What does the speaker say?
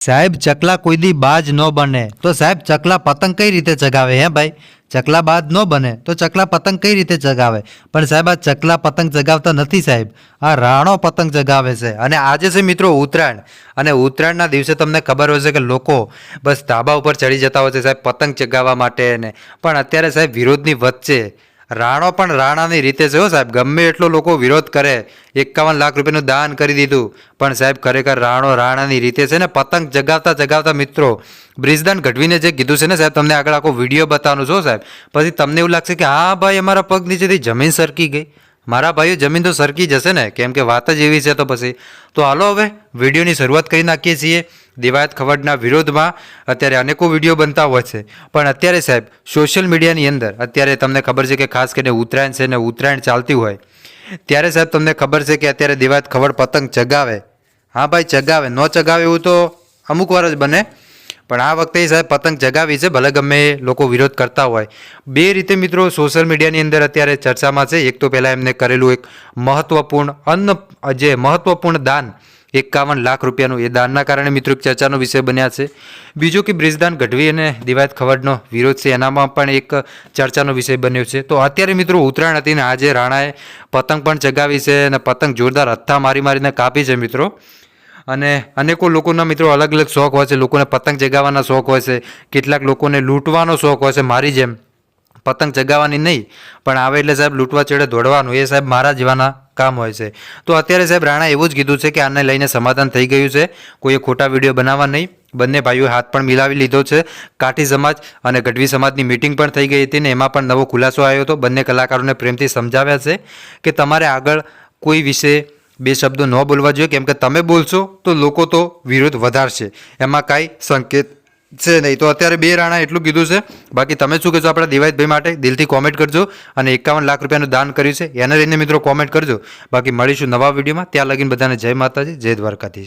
સાહેબ, ચકલા કોઈ દી બાજ ન બને. તો સાહેબ, ચકલા પતંગ કઈ રીતે ચગાવે હે ભાઈ? ચકલા બાજ ન બને તો ચકલા પતંગ કઈ રીતે ચગાવે? પણ સાહેબ, આ ચકલા પતંગ ચગાવતા નથી સાહેબ. આ રાણો પતંગ ચગાવે છે. અને આજે છે મિત્રો ઉત્તરાયણ. અને ઉત્તરાયણના દિવસે તમને ખબર હોય છે કે લોકો બસ ધાબા ઉપર ચડી જતા હોય છે સાહેબ, પતંગ ચગાવવા માટે ને. પણ અત્યારે સાહેબ, વિરોધની વચ્ચે રાણો પણ રાણાની રીતે છે હો સાહેબ. ગમે એટલો લોકો વિરોધ કરે, એકાવન લાખ રૂપિયાનું દાન કરી દીધું. પણ સાહેબ, ખરેખર રાણો રાણાની રીતે છે ને, પતંગ જગાવતા જગાવતા મિત્રો, બ્રિજદાન ગઢવીને જે કીધું છે ને સાહેબ, તમને આગળ આખો વીડિયો બતાવવાનું છો સાહેબ. પછી તમને એવું લાગશે કે, હા ભાઈ, અમારા પગ નીચેથી જમીન સરકી ગઈ. મારા ભાઈઓ જમીન તો સરકી જશે ને, કેમ કે વાત જ એવી છે તો પછી. તો હાલો હવે, વિડીયોની શરૂઆત કરી નાખીએ છીએ. દિવાયત ખવડના વિરોધમાં અત્યારે અનેકો વીડિયો બનતા હોય છે. પણ અત્યારે સાહેબ સોશિયલ મીડિયાની અંદર અત્યારે તમને ખબર છે કે ખાસ કરીને ઉત્તરાયણ છે ને ઉત્તરાયણ ચાલતી હોય. ત્યારે સાહેબ તમને ખબર છે કે અત્યારે દિવાયત ખવડ પતંગ ચગાવે. હા ભાઈ, ચગાવે. ન ચગાવે એવું તો અમુક વાર જ બને. પણ આ વખતે સાહેબ પતંગ જગાવી છે, ભલે ગમે લોકો વિરોધ કરતા હોય. બે રીતે મિત્રો સોશિયલ મીડિયાની અંદર અત્યારે ચર્ચામાં છે. એક તો પહેલાં એમને કરેલું એક મહત્વપૂર્ણ અન્ન, જે મહત્વપૂર્ણ દાન, એકાવન લાખ રૂપિયાનું, એ દાનના કારણે મિત્રો એક ચર્ચાનો વિષય બન્યા છે. બીજું કે બ્રિજદાન ગઢવી અને દિવાયત ખવડનો વિરોધ છે, એનામાં પણ એક ચર્ચાનો વિષય બન્યો છે. તો અત્યારે મિત્રો ઉત્તરાયણ હતી ને આજે રાણાએ પતંગ પણ ચગાવી છે અને પતંગ જોરદાર હથ્થા મારી મારીને કાપી છે મિત્રો. અને અનેકો લોકોના મિત્રો અલગ અલગ શોખ હોય છે. લોકોને પતંગ ચગાવવાના શોખ હોય છે. કેટલાક લોકોને લૂંટવાનો શોખ હોય છે. મારી જેમ પતંગ ચગાવવાની નહીં, પણ આવે એટલે સાહેબ લૂંટવા ચડે દોડવાનું. એ સાહેબ મારા જેવાના કામ હોય છે. તો અત્યારે સાહેબ રાણા એવું જ કીધું છે કે આને લઈને સમાધાન થઈ ગયું છે. કોઈએ ખોટા વીડિયો બનાવવા નહીં. બંને ભાઈઓએ હાથ પણ મિલાવી લીધો છે. કાઠી સમાજ અને ગઢવી સમાજની મિટિંગ પણ થઈ ગઈ હતી ને એમાં પણ નવો ખુલાસો આવ્યો હતો. બંને કલાકારોને પ્રેમથી સમજાવ્યા છે કે તમારે આગળ કોઈ વિશે બે શબ્દો ન બોલવા જોઈએ. કેમ કે તમે બોલશો તો લોકો તો વિરોધ વધારશે. એમાં કાંઈ સંકેત છે નહીં. તો અત્યારે બે રાણા એટલું કીધું છે. બાકી તમે શું કહેશો? આપણા દિવાયતભાઈ માટે દિલથી કોમેન્ટ કરજો અને એકાવન લાખ રૂપિયાનું દાન કર્યું છે. એને લઈને મિત્રો કોમેન્ટ કરજો. બાકી મળીશું નવા વિડીયોમાં. ત્યાં લગીને બધાને જય માતાજી, જય દ્વારકાધીશ.